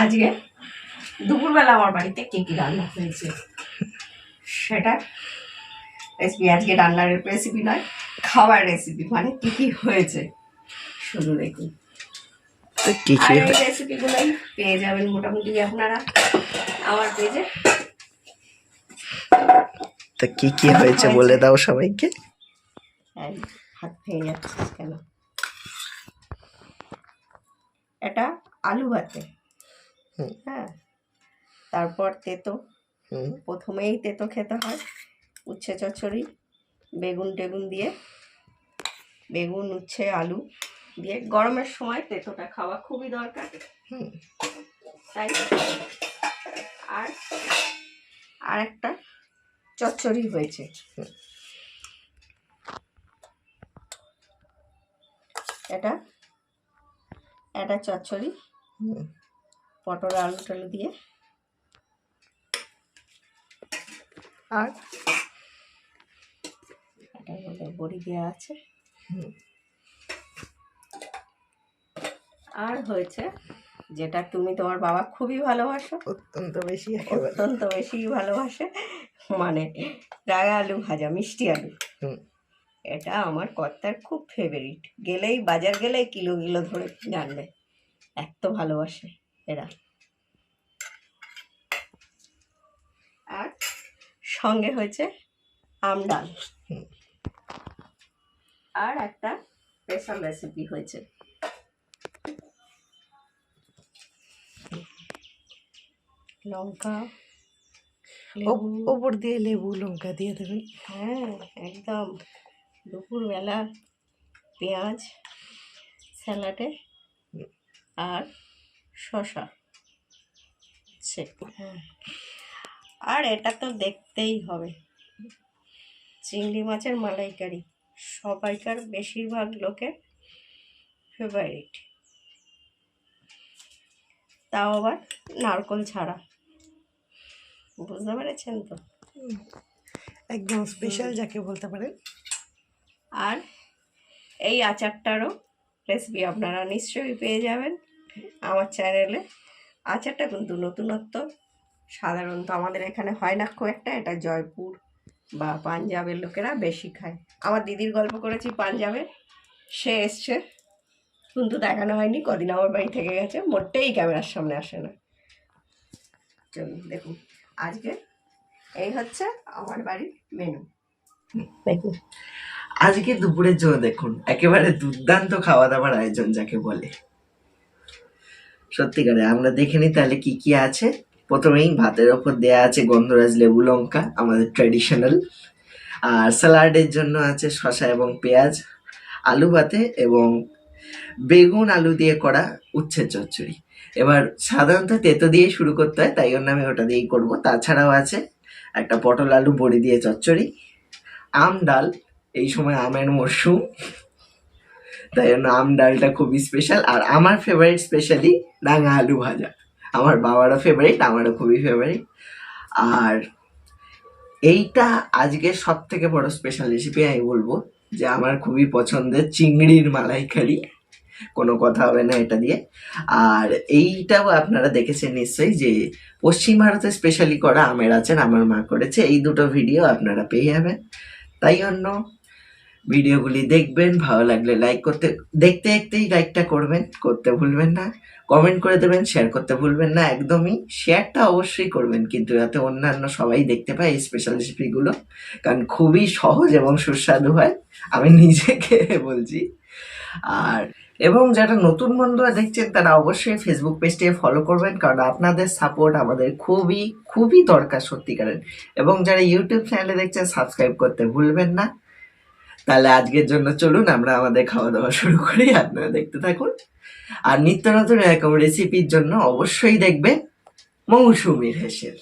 আজকে দুপুরবেলা আমার বাড়িতে কি কি রান্না হয়েছে? সেটা রেসিপি আজকে রান্নার রেসিপি নয় খাবার রেসিপি মানে কী কী হয়েছে? শুধু দেখুন। আর এই রেসিপিগুলোই পেয়ে যাবেন মোটামুটি আপনারা আমার পেজে তো কি কি হয়েছে বলে দাও সবাইকে। হাত ভেঙে যাচ্ছে কেন? এটা আলু ভাতে। হ্যাঁ। তারপর তেতো। প্রথমেই তেতো খেতে হয়। উচ্ছে চচ্চড়ি বেগুন টেগুন দিয়ে। বেগুন উচ্ছে আলু দিয়ে। গরমের সময় তেতোটা খাওয়া খুবই দরকার। তাই আর আর একটা চচ্চড়ি হয়েছে। এটা এটা চচ্চড়ি। হুম। পটল আলু টালু দিয়ে। আর এটার মধ্যে বড়ি দেওয়া আছে। আর হয়েছে যেটা তুমি তোমার বাবা খুবই ভালোবাসো অত্যন্ত বেশি অত্যন্ত বেশি ভালোবাসে মানে রাগা আলু ভাজা মিষ্টি আলু। এটা আমার কর্তার খুব ফেভারিট গেলেই বাজার গেলেই কিলো কিলো ধরে জানবে এত ভালোবাসে এরা আর সঙ্গে হয়েছে আমডাল। আর একটা স্পেশাল রেসিপি হয়েছে। লঙ্কা ওপর দিয়ে লেবু লঙ্কা দিয়ে দেবেন। হ্যাঁ একদম। দুপুরবেলা পেঁয়াজ স্যালাডে আর শশা হ্যাঁ। আর এটা তো দেখতেই হবে। চিংড়ি মাছের মালাইকারি সবাইকার বেশিরভাগ লোকের ফেভারিট তাও আবার নারকল ছাড়া। বুঝতে পেরেছেন তো? একদম স্পেশাল যাকে বলতে পারেন। আর এই আচারটারও রেসিপি আপনারা নিশ্চয়ই পেয়ে যাবেন। আমার চ্যানেলে আচারটা কিন্তু নতুনত্ব সাধারণত আমাদের এখানে হয় না খুব একটা, এটা জয়পুর বা পাঞ্জাবের লোকেরা বেশি খায়। আমার দিদির গল্প করেছি পাঞ্জাবে, সে এসছে, কিন্তু দেখানো হয়নি, কদিন আমার বাড়ি থেকে গেছে, মোটেই ক্যামেরার সামনে আসে না। চলুন, দেখুন, আজকে এই হচ্ছে আমার বাড়ির মেনু দেখুন, আজকে দুপুরের জন্য দেখুন, একেবারে দুর্দান্ত খাওয়া দাওয়ার আয়োজন যাকে বলে। সত্যিকারে আমরা দেখে নিই তাহলে কি কি আছে। প্রথমেই ভাতের ওপর দেয়া আছে গন্ধরাজ লেবু লঙ্কা, আমাদের ট্র্যাডিশনাল আর স্যালাডের জন্য আছে শসা এবং পেঁয়াজ, আলু ভাতে এবং বেগুন, আলু দিয়ে করা উচ্ছে চচ্চড়ি। এবার সাধারণত তেতো দিয়ে শুরু করতে হয়, তাই জন্য আমি ওটা দিয়েই করব। তাছাড়াও আছে একটা পটল আলু বড়ি দিয়ে চচ্চড়ি, আম ডাল, এই সময় আমের মরশুম, তাই জন্য আম ডালটা খুবই স্পেশাল আর আমার ফেভারিট স্পেশালি রাঙা আলু ভাজা। আমার বাবারও ফেভারিট আমারও খুবই ফেভারিট আর এইটা আজকে সব থেকে বড় স্পেশাল রেসিপি আমি বলব, যে আমার খুবই পছন্দের চিংড়ির মালাইকারি। কোনো কথা হবে না এটা দিয়ে। আর এইটাও আপনারা দেখেছেন নিশ্চয়ই, যে পশ্চিম ভারতে স্পেশালি করা আমের আছেন আমার মা করেছে। এই দুটো ভিডিও আপনারা পেয়ে যাবেন। তাই জন্য ভিডিওগুলি দেখবেন, ভালো লাগলে লাইক করতে, দেখতে দেখতেই লাইকটা করবেন, করতে ভুলবেন না। কমেন্ট করে দেবেন শেয়ার করতে ভুলবেন না, একদমই। শেয়ারটা অবশ্যই করবেন, কিন্তু যাতে অন্যান্য সবাই দেখতে পায় এই স্পেশাল রেসিপিগুলো কারণ খুবই সহজ এবং সুস্বাদু হয়, আমি নিজেকে বলছি। আর, এবং যারা নতুন বন্ধুরা দেখছেন, তারা অবশ্যই ফেসবুক পেজটিকে ফলো করবেন, কারণ আপনাদের সাপোর্ট আমাদের খুবই খুবই দরকার সত্যিকারের। এবং যারা ইউটিউব চ্যানেলে দেখছেন সাবস্ক্রাইব করতে ভুলবেন না। তাহলে আজকের জন্য চলুন আমরা আমাদের খাওয়া দাওয়া শুরু করি, আপনারা দেখতে থাকুন। আর নিত্য নতুন এরকম রেসিপির জন্য অবশ্যই দেখবেন মৌসুমির হেসেল